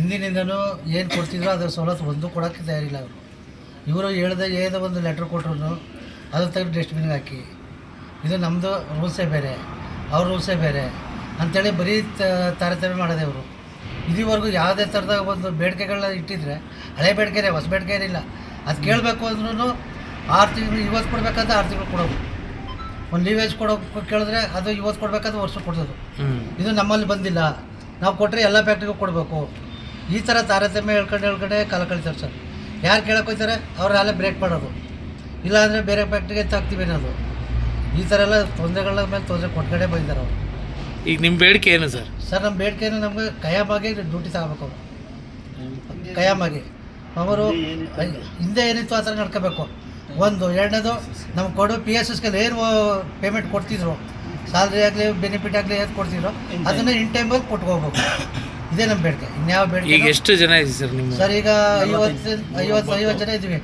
ಹಿಂದಿನಿಂದನೂ ಏನು ಕೊಡ್ತಿದ್ರು ಅದರ ಸವಲತ್ತು ಒಂದು ಕೊಡೋಕ್ಕೆ ತಯಾರಿಲ್ಲ ಅವರು. ಇವರು ಹೇಳ್ದೆ ಏನೋ ಒಂದು ಲೆಟ್ರ್ ಕೊಟ್ಟರು ಅದನ್ನು ತೆಗೆದು ಡಸ್ಟ್ಬಿನ್ಗೆ ಹಾಕಿ. ಇದು ನಮ್ಮದು ರೂಲ್ಸೇ ಬೇರೆ ಅವ್ರ ರೂಲ್ಸೇ ಬೇರೆ ಅಂಥೇಳಿ ಬರೀ ತ- ತಾರತಮ್ಯ ಮಾಡೋದೆ ಅವರು ಇದುವರೆಗೂ ಯಾವುದೇ ಥರದ ಒಂದು ಬೇಡಿಕೆಗಳನ್ನ ಇಟ್ಟಿದ್ರೆ ಹಳೆ ಬೇಡಿಕೆನೇ ಹೊಸ ಬೇಡಿಕೆ ಏನಿಲ್ಲ. ಅದು ಕೇಳಬೇಕು ಅಂದ್ರೂ ಆರು ತಿಂಗಳು ಇವತ್ತು ಕೊಡಬೇಕಂತ ಆರು ತಿಂಗಳು ಕೊಡೋದು. ಒಂದು ಲೀವೇಜ್ ಕೊಡೋ ಕೇಳಿದ್ರೆ ಅದು ಇವತ್ತು ಕೊಡಬೇಕಂತ ವರ್ಷ ಕೊಡ್ತದೆ. ಇದು ನಮ್ಮಲ್ಲಿ ಬಂದಿಲ್ಲ. ನಾವು ಕೊಟ್ಟರೆ ಎಲ್ಲ ಫ್ಯಾಕ್ಟ್ರಿಗೂ ಕೊಡಬೇಕು. ಈ ಥರ ತಾರತಮ್ಯ ಹೇಳ್ಕೊಂಡು ಹೇಳ್ಕೊಂಡೆ ಕಾಲ ಕಳಿತಾರೆ ಸರ್. ಯಾರು ಕೇಳಕ್ಕೆ ಹೋಗ್ತಾರೆ ಅವ್ರು ಅಲ್ಲೇ ಬ್ರೇಕ್ ಮಾಡೋದು. ಇಲ್ಲಾಂದರೆ ಬೇರೆ ಫ್ಯಾಕ್ಟ್ರಿಗೆ ತಾಕ್ತೀವಿ ಅನ್ನೋದು. ಈ ಥರ ಎಲ್ಲ ತೊಂದರೆಗಳ ಮೇಲೆ ತೊಂದರೆ ಕೊಟ್ಕಡೆ ಬಂದಿದ್ದಾರೆ ಅವರು. ಈಗ ನಿಮ್ಮ ಬೇಡಿಕೆ ಏನು ಸರ್? ಸರ್ ನಮ್ಮ ಬೇಡಿಕೆ ಏನು? ನಮಗೆ ಕಯಾಮಾಗಿ ಡ್ಯೂಟಿ ತಗೋಬೇಕು ಅವರು. ಕಯಾಮಾಗಿ ಅವರು ಹಿಂದೆ ಏನಿತ್ತು ಆ ಥರ ನಡ್ಕೋಬೇಕು. ಒಂದು ಎರಡನೇದು ನಮ್ಗೆ ಕೊಡೋ ಪಿ ಎಸ್ ಎಸ್ಗೆ ಏನು ಪೇಮೆಂಟ್ ಕೊಡ್ತಿದ್ರು. ಸ್ಯಾಲ್ರಿ ಆಗಲಿ ಬೆನಿಫಿಟ್ ಆಗಲಿ ಏನು ಕೊಡ್ತಿದ್ರು. ಅದನ್ನು ಇನ್ ಟೈಮಲ್ಲಿ ಕೊಟ್ಕೋಬೇಕು. ಇದೇ ನಮ್ಮ ಬೇಡಿಕೆ. ಇನ್ಯಾವ ಈಗ ಬೇಡಿಕೆ ಎಷ್ಟು ಜನ ಇದೆ ಸರ್ ನಿಮ್ಮ ಸರ್ ಈಗ ಐವತ್ತು ಐವತ್ತು ಐವತ್ತು ಜನ ಇದ್ದೀವಿ.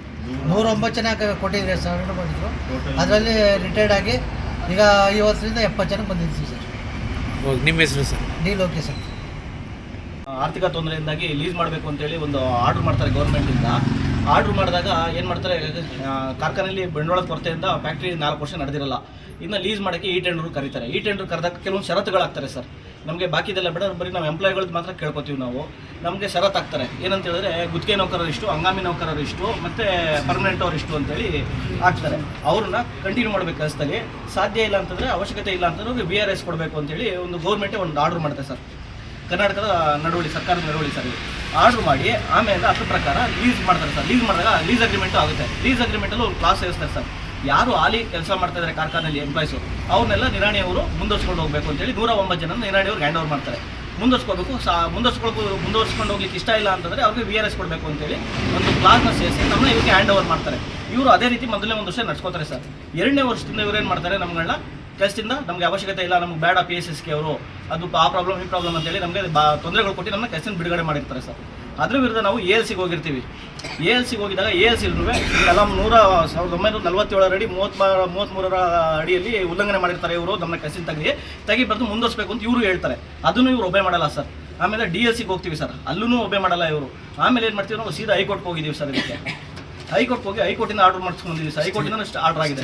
ನೂರೊಂಬತ್ತು ಜನ ಕ- ಕೊಟ್ಟಿದ್ದೀವಿ ಸರ್ ಮಾಡಿದ್ರು ಅದರಲ್ಲಿ ರಿಟೈರ್ಡ್ ಆಗಿ ಈಗ ಐವತ್ತರಿಂದ ಎಪ್ಪತ್ತು ಜನ ಬಂದಿದ್ದೀವಿ ಸರ್. ನಿಮ್ಮ ಹೆಸರು ಸರ್? ಡೀಲ್ ಓಕೆ ಸರ್ ಆರ್ಥಿಕ ತೊಂದರೆಯಿಂದಾಗಿ ಲೀಸ್ ಮಾಡಬೇಕು ಅಂತೇಳಿ ಒಂದು ಆರ್ಡ್ರ್ ಮಾಡ್ತಾರೆ ಗೌರ್ಮೆಂಟಿಂದ ಆರ್ಡ್ರ್ ಮಾಡಿದಾಗ ಏನು ಮಾಡ್ತಾರೆ ಆ, ಕಾರ್ಖಾನೆಯಲ್ಲಿ ಬಂಡವಾಳದ ಕೊರತೆಯಿಂದ ಫ್ಯಾಕ್ಟ್ರಿ ನಾಲ್ಕು ವರ್ಷ ನಡೆದಿರಲ್ಲ. ಇನ್ನು ಲೀಸ್ ಮಾಡೋಕ್ಕೆ ಈ ಟೆಂಡರ್ ಕರೀತಾರೆ ಈ ಟೆಂಡರ್ ಕರೆದಾಗ ಕೆಲವೊಂದು ಷರತ್ತುಗಳಾಗ್ತಾರೆ ಸರ್. ನಮಗೆ ಬಾಕಿದೆಲ್ಲ ಬೇಡ. ಬರೀ ನಾವು ಎಂಪ್ಲಾಯ್ಗಳದ್ದು ಮಾತ್ರ ಕೇಳ್ಕೊತೀವಿ ನಾವು. ನಮಗೆ ಸರತ್ ಆಗ್ತಾರೆ. ಏನಂತ ಹೇಳಿದ್ರೆ ಗುತ್ತಿಗೆ ನೌಕರರು ಇಷ್ಟು, ಹಂಗಾಮಿ ನೌಕರರು ಇಷ್ಟು, ಮತ್ತು ಪರ್ಮನೆಂಟ್ ಅವ್ರು ಇಷ್ಟು ಅಂತೇಳಿ ಹಾಕ್ತಾರೆ ಅವ್ರನ್ನ ಕಂಟಿನ್ಯೂ ಮಾಡಬೇಕು ಕೆಲಸದಲ್ಲಿ ಸಾಧ್ಯ ಇಲ್ಲ ಅಂತಂದರೆ ಅವಶ್ಯಕತೆ ಇಲ್ಲ ಅಂತಂದ್ರೆ ಬಿ ಆರ್ ಎಸ್ ಕೊಡಬೇಕು ಅಂತೇಳಿ ಒಂದು ಗೌರ್ಮೆಂಟೇ ಒಂದು ಆರ್ಡ್ರ್ ಮಾಡುತ್ತೆ ಸರ್. ಕರ್ನಾಟಕದ ನಡವಳಿ, ಸರ್ಕಾರದ ನಡವಳಿ ಸರ್ ಆರ್ಡರ್ ಮಾಡಿ ಆಮೇಲೆ ಅದ್ರ ಪ್ರಕಾರ ಲೀಸ್ ಮಾಡ್ತಾರೆ ಸರ್. ಲೀಸ್ ಮಾಡಿದಾಗ ಲೀಸ್ ಅಗ್ರಿಮೆಂಟು ಆಗುತ್ತೆ. ಲೀಸ್ ಅಗ್ರಿಮೆಂಟಲ್ಲೂ ಒಂದು ಕ್ಲಾಸ್ ಸೇರಿಸ್ತಾರೆ ಸರ್. ಯಾರು ಹಾಲಿ ಕೆಲಸ ಮಾಡ್ತಾ ಇದ್ದಾರೆ ಕಾರ್ಖಾನೆಯಲ್ಲಿ ಎಂಪ್ಲಾಯ್ಸು ಅವ್ರನ್ನೆಲ್ಲ ನಿರಾಣಿ ಅವರು ಮುಂದುವರ್ಸ್ಕೊಂಡು ಹೋಗಬೇಕು ಅಂತೇಳಿ ನೂರ ಒಂಬತ್ತು ಜನ ನಿರಾಣಿ ಅವ್ರು ಹ್ಯಾಂಡ್ ಓವರ್ ಮಾಡ್ತಾರೆ. ಮುಂದುವರ್ಸ್ಕೋಬೇಕು ಸಾ, ಮುಂದುವರ್ಸ್ಕೊಳ್ಕೊ, ಮುಂದುವರ್ಸ್ಕೊಂಡು ಹೋಗ್ಲಿಕ್ಕೆ ಇಷ್ಟ ಇಲ್ಲ ಅಂತಂದರೆ ಅವ್ರಿಗೆ ವಿ ಆರ್ ಎಸ್ ಕೊಡಬೇಕು ಅಂತೇಳಿ ಒಂದು ಕ್ಲಾಸ್ನ ಸೇರಿಸಿ ನಮ್ಮನ್ನ ಇವ್ರಿಗೆ ಹ್ಯಾಂಡ್ ಓವರ್ ಮಾಡ್ತಾರೆ. ಇವರು ಅದೇ ರೀತಿ ಮೊದಲನೇ ಒಂದು ವರ್ಷ ನಡ್ಸ್ಕೋತಾರೆ ಸರ್. ಎರಡನೇ ವರ್ಷದಿಂದ ಇವ್ರು ಏನು ಮಾಡ್ತಾರೆ ನಮ್ಗಳನ್ನ ಕೆಲಸದಿಂದ ನಮಗೆ ಅವಶ್ಯಕತೆ ಇಲ್ಲ, ನಮ್ಗೆ ಬೇಡ ಪಿ ಎಸ್ ಎಸ್ಗೆ ಅವರು. ಅದು ಆ ಪ್ರಾಬ್ಲಮ್ ಈ ಪ್ರಾಬ್ಲಮ್ ಅಂತೇಳಿ ನಮಗೆ ಬಾ, ತೊಂದರೆಗಳು ಕೊಟ್ಟು ನಮ್ಮ ಕೆಲಸದಿಂದ ಬಿಡುಗಡೆ ಮಾಡಿರ್ತಾರೆ ಸರ್. ಅದ್ರ ವಿರುದ್ಧ ನಾವು ಎ ಎಲ್ ಸಿಗೆ ಹೋಗಿರ್ತೀವಿ. ಎ ಎಲ್ ಸಿಗೆ ಹೋಗಿದಾಗ ಎ ಎಲ್ ಸಿ ಎಲ್ಲ ನೂರ, ಸಾವಿರದ ಒಂಬೈನೂರ ನಲವತ್ತೇಳರ ಅಡಿ ಮೂವತ್ತ್ ಮೂವತ್ತ್ಮೂರರ ಅಡಿಯಲ್ಲಿ ಉಲ್ಲಂಘನೆ ಮಾಡಿರ್ತಾರೆ ಇವರು ನಮ್ಮ ಕೆಸಿನ ತೆಗಿ ತೆಗಿ ಬರೆದು ಮುಂದುವರ್ಸ್ಬೇಕು ಅಂತ ಇವರು ಹೇಳ್ತಾರೆ. ಅದನ್ನು ಇವರು ಒಬ್ಬೆ ಮಾಡಲ್ಲ ಸರ್. ಆಮೇಲೆ ಡಿ ಎಲ್ ಸಿಗೆ ಹೋಗ್ತೀವಿ ಸರ್. ಅಲ್ಲೂ ಒಬ್ಬೆ ಮಾಡಲ್ಲ ಇವರು. ಆಮೇಲೆ ಏನು ಮಾಡ್ತೀವಿ ನಾವು, ಸೀದಾ ಹೈಕೋರ್ಟ್ಗೆ ಹೋಗಿದ್ದೀವಿ ಸರ್ ಇದಕ್ಕೆ. ಹೈಕೋರ್ಟ್ಗೆ ಹೋಗಿ ಹೈಕೋರ್ಟಿಂದ ಆರ್ಡರ್ ಮಾಡಿಸ್ಕೊಂಡಿದ್ವಿ ಸರ್. ಹೈಕೋರ್ಟಿಂದ ಆರ್ಡರ್ ಆಗಿದೆ.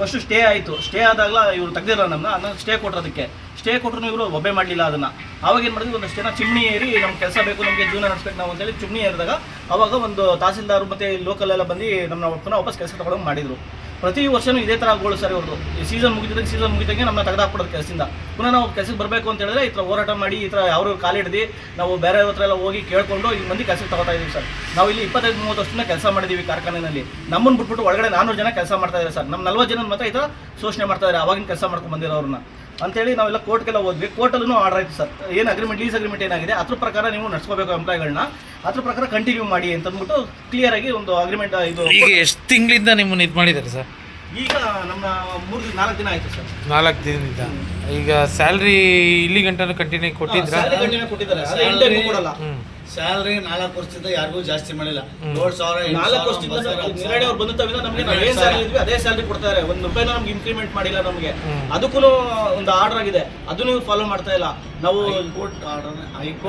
First stay. ಆಯಿತು. ಸ್ಟೇ ಆದಾಗ ಇವರು ತೆಗ್ದಿಲ್ಲ ನಮ್ಮನ್ನ ಅದನ್ನ ಸ್ಟೇ ಕೊಟ್ಟಿರೋದಕ್ಕೆ ಸ್ಟೇ ಕೊಟ್ಟರು ಇವರು ಒಬ್ಬೆ ಮಾಡಲಿಲ್ಲ ಅದನ್ನು. ಅವಾಗ ಏನು ಮಾಡಿದ್ವಿ ಒಂದು ಸ್ಟೇನ ಚಿಮ್ನಿ ಏರಿ ನಮ್ಮ ಕೆಲಸ ಬೇಕು ನಮಗೆ ಜೀವನ ನಡೆಸ್ಬೇಕು ನಾವು ಅಂತೇಳಿ ಚಿಮ್ನಿ ಏರಿದಾಗ ಅವಾಗ ಒಂದು ತಹಸೀಲ್ದಾರ್ ಮತ್ತು ಲೋಕಲ್ ಎಲ್ಲ ಬಂದು ನಮ್ಮ ಪುನಃ ವಾಪಸ್ ಕೆಲಸ ತಗೊಳಂಗೆ ಮಾಡಿದ್ರು. ಪ್ರತಿ ವರ್ಷನೂ ಇದೇ ಥರ ಗೋಳು ಸರ್ ಇವ್ರದ್ದು. ಈ ಸೀಸನ್ ಮುಗಿದ್ರೆ ಸೀಸನ್ ಮುಗಿದಂಗೆ ನಮ್ಮನ್ನ ತೆಗೆದಾಕ್ಬಿಡೋದು ಕೆಲಸದಿಂದ. ಪುನಃ ನಾವು ಕೆಲಸಕ್ಕೆ ಬರಬೇಕು ಅಂತ ಹೇಳಿದ್ರೆ ಈ ಥರ ಹೋರಾಟ ಮಾಡಿ, ಈ ಥರ ಯಾರು ಕಾಲಿಡ್ದು ನಾವು ಬೇರೆ ಹತ್ರ ಎಲ್ಲ ಹೋಗಿ ಕೇಳ್ಕೊಂಡು ಈ ಮಂದಿ ಕೆಲಸಕ್ಕೆ ತಗೋತಾ ಇದ್ದೀವಿ ಸರ್. ನಾವು ಇಲ್ಲಿ ಇಪ್ಪತ್ತೈದು, ಮೂವತ್ತು ವರ್ಷದಿಂದ ಕೆಲಸ ಮಾಡಿದ್ದೀವಿ ಕಾರ್ಖಾನೆಯಲ್ಲಿ ನಮ್ಮನ್ನು ಬಿಟ್ಬಿಟ್ಟು ಒಳಗಡೆ ನಾನ್ನೂರು ಜನ ಕೆಲಸ ಮಾಡ್ತಾ ಇದ್ದಾರೆ ಸರ್. ನಮ್ಮ ನಲ್ವತ್ತು ಜನ ಮಾತ್ರ ಈ ಥರ ಶೋಷಣೆ ಮಾಡ್ತಾ ಇದ್ದಾರೆ. ಅವಾಗಿನ ಕೆಲಸ ಮಾಡ್ಕೊಂಡು ಬಂದಿರೋರನ್ನ ಅಂತೇಳಿ ನಾವೆಲ್ಲ ಕೋರ್ಟ್ಗೆಲ್ಲ ಹೋದ್ವಿ. ಕೋರ್ಟಲ್ಲೂ ಆರ್ಡರ್ ಆಯಿತು ಸರ್. ಏನು ಅಗ್ರಿಮೆಂಟ್ ಲೀಸ್ ಅಗ್ರಿಮೆಂಟ್ ಏನಾಗಿದೆ ಅದ್ರ ಪ್ರಕಾರ ನೀವು ನಡ್ಸ್ಕೋಬೇಕು ಎಂಪ್ಲಾಯ್ಗಳನ್ನ ಅದ್ರ ಪ್ರಕಾರ ಕಂಟಿನ್ಯೂ ಮಾಡಿ ಅಂತ ಅಂದ್ಬಿಟ್ಟು ಕ್ಲಿಯರ್ ಆಗಿ ಒಂದು ಅಗ್ರಿಮೆಂಟ್ ಇದು ಈಗ ಎಷ್ಟು ತಿಂಗಳಿಂದ ನಿಮ್ಮನ್ನು ಇದು ಮಾಡಿದ್ದಾರೆ ಸರ್? ಈಗ ನಮ್ಮ ಮೂರು ನಾಲ್ಕು ದಿನ ಆಯಿತು ಸರ್. ನಾಲ್ಕು ದಿನದಿಂದ. ಈಗ ಸ್ಯಾಲ್ರಿ ಇಲ್ಲಿ ಗಂಟನೂ ಕಂಟಿನ್ಯೂ ಕೊಟ್ಟಿದ್ರಾ? ಕೊಟ್ಟಿದ್ದಾರೆ. ಕೊಡಲ್ಲ. ಹ್ಞೂ ಸ್ಯಾಲ್ರಿ ನಾಲ್ಕು ವರ್ಷದಿಂದ ಯಾರಿಗೂ ಜಾಸ್ತಿ ಮಾಡಿಲ್ಲ. ಏಳು ಸಾವಿರ ನಾಲ್ಕು ವರ್ಷದಿಂದ ಅವ್ರು ಬಂದ ತವಿಂದ ನಮಗೆ ನಾವು ಏನ್ ಸ್ಯಾಲರಿ ಇದ್ವಿ ಅದೇ ಸ್ಯಾಲ್ರಿ ಕೊಡ್ತಾರೆ. ಒಂದು ರೂಪಾಯಿ ನಮ್ಗೆ ಇಂಕ್ರಿಮೆಂಟ್ ಮಾಡಿಲ್ಲ ನಮಗೆ. ಅದಕ್ಕೂ ಒಂದು ಆರ್ಡರ್ ಆಗಿದೆ. ಅದನ್ನು ಫಾಲೋ ಮಾಡ್ತಾ ಇಲ್ಲ. ನಾವು ಹೈಕೋರ್ಟ್ ಆರ್ಡರ್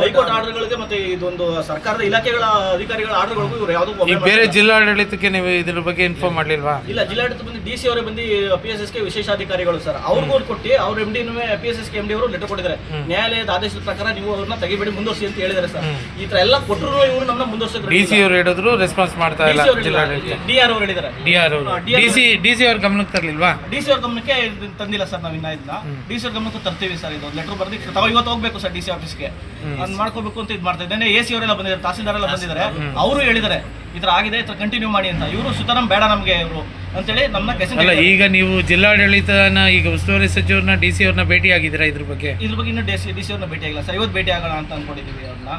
ಹೈಕೋರ್ಟ್ ಆರ್ಡರ್ಗಳಿಗೆ ಮತ್ತೆ ಇದೊಂದು ಸರ್ಕಾರದ ಇಲಾಖೆಗಳ ಅಧಿಕಾರಿಗಳ ಆರ್ಡರ್ಗಳಿಗೂ ಇವ್ರು ಯಾವುದೂ ಬೇರೆ ಜಿಲ್ಲಾಡಳಿತಕ್ಕೆ ನೀವು ಇದ್ರ ಬಗ್ಗೆ ಇನ್ಫಾರ್ಮ್ ಮಾಡಲಿಲ್ವಾ? ಇಲ್ಲ ಜಿಲ್ಲಾಡಳಿತ ಬಂದು ಡಿ ಸಿ ಅವರೇ ಬಂದು ಪಿ ಎಸ್ ಎಸ್ಗೆ ವಿಶೇಷಾಧಿಕಾರಿಗಳು ಸರ್. ಅವ್ರಿಗೂ ಕೊಟ್ಟು ಅವ್ರ M D P S S K M D ಅವರು ಲೆಟರ್ ಕೊಟ್ಟಿದ್ದಾರೆ. ನ್ಯಾಯಾಲಯದ ಆದೇಶದ ಪ್ರಕಾರ ನೀವು ಅವ್ರನ್ನ ತೆಗಿಬೇಡಿ ಮುಂದುವರಿಸಿ ಅಂತ ಹೇಳಿದ್ದಾರೆ ಸರ್. ಈ ತರ ಎಲ್ಲ ಕೊಟ್ಟರು ಇವರು ನಮ್ಮನ್ನ ಮುಂದುವರಿಸಿದ್ರು ಡಿ ಸಿ ಅವ್ರು ಹೇಳಿದ್ರು ರೆಸ್ಪಾನ್ಸ್ ಮಾಡ್ತಾ ಇಲ್ಲ ಜಿಲ್ಲಾಡಳಿತ. ಡಿ ಆರ್ ಅವರು ಹೇಳಿದ್ದಾರೆ. ಡಿ ಆರ್ ಅವರು. ಡಿ ಸಿ ಡಿ ಸಿ ಅವ್ರ. ಗಮನಕ್ಕೆ ತರಲಿಲ್ವಾ? ಡಿ ಸಿ ಅವ್ರ ಗಮನಕ್ಕೆ ಇದು ತಂದಿಲ್ಲ ಸರ್ ನಾವು ಇನ್ನ ಇದನ್ನ ಡಿ ಸಿ ಅವ್ರ ಗಮನಕ್ಕೆ ತರ್ತೀವಿ ಸರ್ ಇದು ಲೆಟರ್ ಬರ್ದಿ ತಾವು ಇವತ್ತು ಹೋಗ್ಬೇಕು ಸರ್ ಡಿ ಸಿ ಆಫೀಸ್ಗೆ ಅದ್ ಮಾಡ್ಕೋಬೇಕು ಅಂತ ಇದು ಮಾಡ್ತಾ ಇದ್ದೇನೆ ಎ ಸಿ ಅವರೆಲ್ಲ ಬಂದಿದ್ದಾರೆ ತಹಸೀಲ್ದಾರ್ ಎಲ್ಲ ಬಂದಿದ್ದಾರೆ. ಅವರು ಹೇಳಿದ್ದಾರೆ ಈ ತರ ಆಗಿದೆ ಈ ತರ ಕಂಟಿನ್ಯೂ ಮಾಡಿ ಅಂತ. ಇವರು ಸುತರಾಮ್ ಬೇಡ ನಮಗೆ ಇವರು ಅಂತೇಳಿ ನಮ್ಮ ಅಲ್ಲ ಕೆಲಸ ಈಗ ನೀವು ಜಿಲ್ಲಾಡಳಿತನ ಈಗ ಉಸ್ತುವಾರಿ ಸಚಿವರನ್ನ ಡಿ ಸಿ ಅವ್ರನ್ನ ಭೇಟಿ ಆಗಿದ್ದೀರಾ ಇದ್ರ ಬಗ್ಗೆ? ಇದ್ರ ಬಗ್ಗೆ ಇನ್ನೂ ಡಿ ಸಿ ಡಿ ಸಿ ಅವ್ರನ್ನ ಭೇಟಿ ಆಗಿಲ್ಲ ಸರ್. ಇವತ್ತು ಭೇಟಿ ಆಗೋಣ ಅಂತ ಅನ್ಕೊಂಡಿದ್ದೀವಿ ಅವ್ರನ್ನ.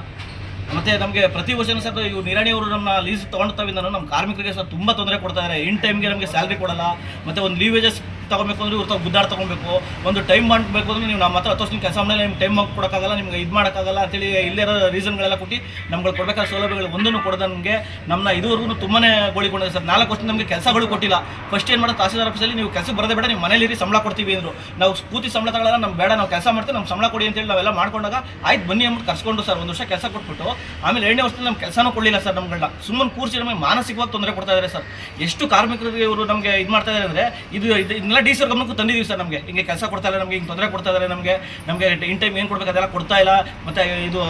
ಮತ್ತೆ ನಮಗೆ ಪ್ರತಿ ವರ್ಷನೂ ಸರ್ ಇವ್ರು ನಿರಾಣಿ ಅವರು ನಮ್ಮ ಲೀಸ್ ತೊಗೊಂಡವಿಂದ ನಮ್ಮ ಕಾರ್ಮಿಕರಿಗೆ ಸರ್ ತುಂಬ ತೊಂದರೆ ಕೊಡ್ತಾ ಇದ್ದಾರೆ ಇನ್ ಟೈಮ್ಗೆ ನಮಗೆ ಸ್ಯಾಲ್ರಿ ಕೊಡಲ್ಲ. ಮತ್ತೆ ಒಂದು ಲೀವೇಜಸ್ ತಗೊಬೇಕು ಅಂದ್ರೆ ಇವ್ರ ಗುದ್ದಾಡ್ ತಗೊಬೇಕು. ಒಂದು ಟೈಮ್ ಮಾಡಬೇಕು ಅಂದ್ರೆ ನೀವು ನಮ್ಮ ಹತ್ರ ಹತ್ತು ವರ್ಷ ಕೆಲಸ ಮೇಲೆ ನಿಮ್ಗೆ ಟೈಮ್ ಕೊಡೋಕ್ಕಾಗಲ್ಲ, ನಿಮ್ಗೆ ಇದು ಮಾಡೋಕ್ಕಾಗಲ್ಲ ಅಂತೇಳಿ ಇರೋ ರೀಸನ್ಗಳೆಲ್ಲ ಕೊಟ್ಟು ನಮ್ಗೆ ಕೊಡಬೇಕಾದ ಸೌಲಭ್ಯಗಳು ಒಂದನ್ನು ಕೊಡದ ನಮಗೆ. ನಮ್ಮನ್ನ ಇದುವರೆಗೂ ತುಂಬಾ ಗೋಳಿಕೊಂಡಿದೆ ಸರ್. ನಾಲ್ಕು ವರ್ಷ ನಮಗೆ ಕೆಲಸಗಳು ಕೊಟ್ಟಿಲ್ಲ. ಫಸ್ಟ್ ಏನು ಮಾಡೋದು, ತಹಸೀಲ್ದಾರ್ ಆಫೀಸಲ್ಲಿ ನೀವು ಕೆಲಸ ಬರದೇ ಬೇಡ, ನೀವು ಮನೇಲಿ ಸಂಬಳ ಕೊಡ್ತೀವಿ ಅಂದರು. ನಾವು ಸ್ಫೂರ್ತಿ ಸಂಬಳ ತಗೊಳ್ಳಲ್ಲ ನಮ್ಮ ಬೇಡ, ನಾವು ಕೆಲಸ ಮಾಡ್ತೀವಿ ನಮ್ಮ ಸಂಬಳ ಕೊಡಿ ಅಂತೇಳಿ ನಾವೆಲ್ಲ ಮಾಡ್ಕೊಂಡಾಗ ಆಯ್ತು ಬನ್ನಿ ಅಂದ್ಬಿಟ್ಟು ಕರ್ಸ್ಕೊಂಡು ಸರ್. ಒಂದು ವರ್ಷ ಕೆಲಸ ಕೊಟ್ಬಿಟ್ಟು ಆಮೇಲೆ ಎರಡನೇ ವರ್ಷದಲ್ಲಿ ನಮ್ಮ ಕೆಲಸನೂ ಕೊಡಲಿಲ್ಲ ಸರ್ ನಮ್ಗಳನ್ನ ಸುಮ್ಮನೆ ಕೂರಿಸಿ ನಮಗೆ ಮಾನಸಿಕವಾಗಿ ತೊಂದರೆ ಕೊಡ್ತಾ ಇದ್ದಾರೆ ಸರ್. ಎಷ್ಟು ಕಾರ್ಮಿಕರಿಗೆ ಇವರು ನಮಗೆ ಇದು ಮಾಡ್ತಾ ಇದ್ದಾರೆ ಅಂದರೆ, ಇದು ಇದು- ಇದನ್ನೆಲ್ಲ ಡಿ ಸಿ ಅವ್ರ ಗಮನಕ್ಕೂ ತಂದಿದ್ದೀವಿ ಸರ್ ನಮಗೆ. ಹಿಂಗೆ ಕೆಲಸ ಕೊಡ್ತಾ ಇಲ್ಲ ನಮಗೆ ಹಿಂಗೆ ತೊಂದರೆ ಕೊಡ್ತಾ ಇದ್ದಾರೆ ನಮಗೆ. ನಮಗೆ ಇನ್ ಟೈಮ್ ಏನು ಕೊಡಬೇಕು ಅದೆಲ್ಲ ಕೊಡ್ತಾ ಇಲ್ಲ. ಮತ್ತು ಇದು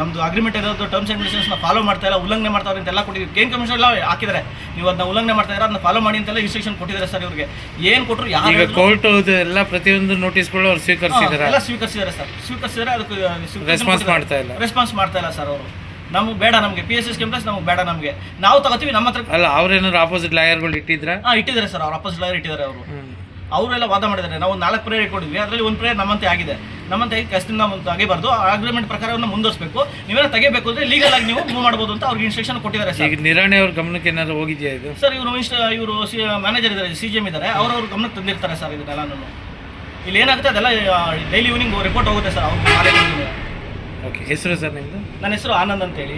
ನಮ್ಮದು ಅಗ್ರಿಮೆಂಟ್ ಇರೋದು ಟರ್ಮ್ಸ್ ಆ್ಯಂಡ್ ಕಂಡೀಷನ್ಸ್ನ ಫಾಲೋ ಮಾಡ್ತಾ ಇಲ್ಲ ಉಲ್ಲಂಘನೆ ಮಾಡ್ತಾರೆ ಅಂತೆಲ್ಲ ಕೊಟ್ಟಿದ್ದೀವಿ ಗೇಮ್ ಕಮಿಷನ್ ಎಲ್ಲ ಹಾಕಿದ್ದಾರೆ. ನೀವು ಅದನ್ನ ಉಲ್ಲಂಘನೆ ಮಾಡ್ತಾ ಇದ್ದಾರೆ ಅದನ್ನ ಫಾಲೋ ಮಾಡಿ ಅಂತೆಲ್ಲ ಇನ್ಸ್ಟ್ರಕ್ಷನ್ ಕೊಟ್ಟಿದ್ದಾರೆ ಸರ್ ಇವ್ರಿಗೆ. ಏನು ಕೊಟ್ಟರು ಯಾರು ಕೋರ್ಟ್ ಎಲ್ಲ ಪ್ರತಿಯೊಂದು ನೋಟಿಸ್ಗಳು ಅವ್ರು ಸ್ವೀಕರಿಸಿದ್ದಾರೆ ಎಲ್ಲ ಸ್ವೀಕರಿಸಿದ್ದಾರೆ ಸರ್. ಸ್ವೀಕರಿಸಿದ್ರೆ ಅದಕ್ಕೆ ರೆಸ್ಪಾನ್ಸ್ ಮಾಡ್ತಾ ಇಲ್ಲ. ರೆಸ್ಪಾನ್ಸ್ ಮಾಡ್ತಾ ಇಲ್ಲ ಸರ್ ಅವರು. ನಮಗೆ ಬೇಡ ನಮಗೆ. ಪಿ ಎಸ್ ಎಸ್ ಕೆಂಪ್ಲಸ್ ನಮಗೆ ಬೇಡ ನಮಗೆ. ನಾವು ತಗೋತೀವಿ ನಮ್ಮ ಹತ್ರ ಅಲ್ಲ ಅವ್ರೇನಾದ್ರು ಆಪೋಸಿಟ್ ಲಾಯರ್ಗಳು ಇಟ್ಟಿದ್ರೆ? ಹಾಂ ಇಟ್ಟಿದ್ದಾರೆ ಸರ್. ಅವ್ರು ಅಪೋಸಿಟ್ ಲಾಯರ್ ಇಟ್ಟಿದ್ದಾರೆ ಅವರು. ಅವರೆಲ್ಲ ವಾದ ಮಾಡಿದ್ದಾರೆ. ನಾವು ನಾಲ್ಕು ಪ್ರೇಯರ್ ಇಟ್ಕೊಂಡಿದ್ವಿ ಅದರಲ್ಲಿ ಒಂದು ಪ್ರೇಯರ್ ನಮ್ಮಂತೆ ಆಗಿದೆ. ನಮ್ಮಂತೆ ಕೆಲಸದಿಂದ ತೆಗಿಬಾರ್ದು. ಅಗ್ರಿಮೆಂಟ್ ಪ್ರಕಾರವನ್ನು ಮುಂದುವರಿಸಬೇಕು. ನೀವೇನ ತೆಗಿಬೇಕು ಅಂದರೆ ಲೀಗಲ್ ಆಗಿ ನೀವು ಮೂವ್ ಮಾಡ್ಬೋದು ಅಂತ ಅವ್ರಿಗೆ ಇನ್ಸ್ಟ್ರಕ್ಷನ್ ಕೊಟ್ಟಿದ್ದಾರೆ ಸರ್ ಈಗ ನಿರಾಣಿ ಅವ್ರ ಗಮನಕ್ಕೆ ಏನಾದ್ರು ಹೋಗಿದೆಯಾ ಇದು? ಸರ್ ಇವರು ಇವರು ಸಿ ಮ್ಯಾನೇಜರ್ ಇದ್ದಾರೆ ಸಿ ಜಿ ಎಂ ಇದ್ದಾರೆ. ಅವ್ರವ್ರ ಗಮನಕ್ಕೆ ತಂದಿರ್ತಾರೆ ಸರ್ ಇದನ್ನೆಲ್ಲ ಇಲ್ಲಿ ಏನಾಗುತ್ತೆ ಅದೆಲ್ಲ ಡೈಲಿ ಈವ್ನಿಂಗ್ ರಿಪೋರ್ಟ್ ಹೋಗುತ್ತೆ ಸರ್ ಅವ್ರು ಓಕೆ ಹೆಸರು ಸರ್ ನಿಮ್ಮದು ನನ್ನ ಹೆಸರು ಆನಂದ್ ಅಂತೇಳಿ.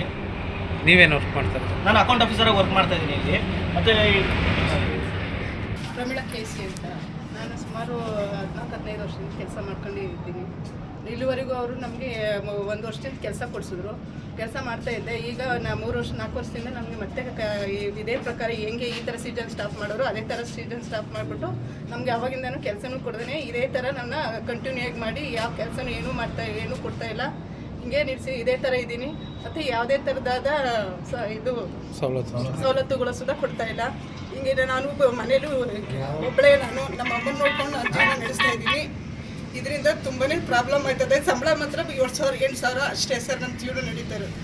ನೀವೇನು ವರ್ಕ್ ಮಾಡ್ತಾರೆ ನಾನು ಅಕೌಂಟ್ ಆಫೀಸರಾಗಿ ವರ್ಕ್ ಮಾಡ್ತಾ ಇದ್ದೀನಿ ಇಲ್ಲಿ. ಮತ್ತು ಪ್ರಮೀಳಾ ಕೆ ಸಿ ಅಂತ. ಸುಮಾರು ಹದಿನಾಲ್ಕು, ಹದಿನೈದು ವರ್ಷದಿಂದ ಕೆಲಸ ಮಾಡ್ಕೊಂಡು ಇದ್ದೀನಿ. ಇಲ್ಲಿವರೆಗೂ ಅವರು ನಮಗೆ ಒಂದು ವರ್ಷದಿಂದ ಕೆಲಸ ಕೊಡಿಸಿದ್ರು. ಕೆಲಸ ಮಾಡ್ತಾ ಇದ್ದೆ. ಈಗ ನಾ ಮೂರು ವರ್ಷ, ನಾಲ್ಕು ವರ್ಷದಿಂದ ನಮಗೆ ಮತ್ತೆ ಇದೇ ಪ್ರಕಾರ ಹೆಂಗೆ ಈ ಥರ ಸೀಸನ್ ಸ್ಟಾಪ್ ಮಾಡೋರು, ಅದೇ ಥರ ಸೀಸನ್ ಸ್ಟಾಪ್ ಮಾಡಿಬಿಟ್ಟು ನಮಗೆ ಅವಾಗಿಂದನೂ ಕೆಲಸನೂ ಕೊಡ್ದೇ ಇದೇ ಥರ ನನ್ನ ಕಂಟಿನ್ಯೂ ಆಗಿ ಮಾಡಿ, ಯಾವ ಕೆಲಸನೂ ಏನೂ ಮಾಡ್ತಾ, ಏನೂ ಕೊಡ್ತಾ ಇಲ್ಲ. ಹಿಂಗೆ ನಿಲ್ಸಿ ಇದೇ ಥರ ಇದ್ದೀನಿ. ಮತ್ತು ಯಾವುದೇ ಥರದಾದ ಸ ಇದು ಸವಲತ್ತು. ಸವಲತ್ತುಗಳು ಸುದ ಕೊಡ್ತಾ ಇಲ್ಲ. ಹಿಂಗೆ ನಾನು ಮನೇಲೂ ಒಬ್ಬಳೇ ನಾನು ನಮ್ಮ ಅಮ್ಮನ ನೋಡ್ಕೊಂಡು ನಾನು ಜೀವನ ನಡೆಸ್ತಾ ಇದ್ದೀನಿ. ಇದರಿಂದ ತುಂಬಾನೇ ಪ್ರಾಬ್ಲಮ್ ಆಯ್ತದೆ. ಸಂಬಳ ಮಾತ್ರ ಏಳು ಸಾವಿರ ಎಂಟು ಸಾವಿರ ಅಷ್ಟೇ ಸರ್ ನಮ್ಮ ಜೀವನ ನಡೀತಾ ಇರೋದು.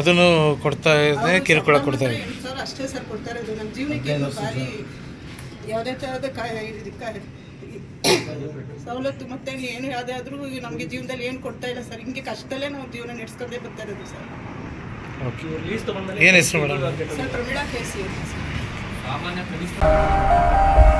ಅದನ್ನು ಕೊಡ್ತಾ ಇದೆ ಕಿರುಕುಳ ಕೊಡ್ತಾರೆ ಕೊಡ್ತಾ ಮಾತ್ರ ಇದೆ ಎಂಟು ಸಾವಿರ ಅಷ್ಟೇ ಸರ್ ಕೊಡ್ತಾ ಇರೋದು. ನಮ್ಮ ಜೀವನಕ್ಕೆ ಭಾರಿ ಯಾವುದೇ ಥರದ ಕಾಯಿ ಸವಲತ್ತು ಮತ್ತೆ ಏನು ಯಾವುದೇ ಆದರೂ ನಮಗೆ ಜೀವನದಲ್ಲಿ ಏನು ಕೊಡ್ತಾ ಇಲ್ಲ ಸರ್. ಹಿಂಗೆ ಕಷ್ಟದಲ್ಲೇ ನಾವು ಜೀವನ ನಡೆಸ್ಕೊಂಡೇ ಬರ್ತಾ ಇರೋದು ಸರ್. ಓಕೆ. ಲೀಸ್ ತೊಗೊಂಡ್ಮೇಲೆ ಏನು ಹೆಸರು ಮೇಡಮ್? ಸರ್ ಪ್ರಮೀಳಾ ಕೇಸಿ ಸಾಮಾನ್ಯ ಸರ್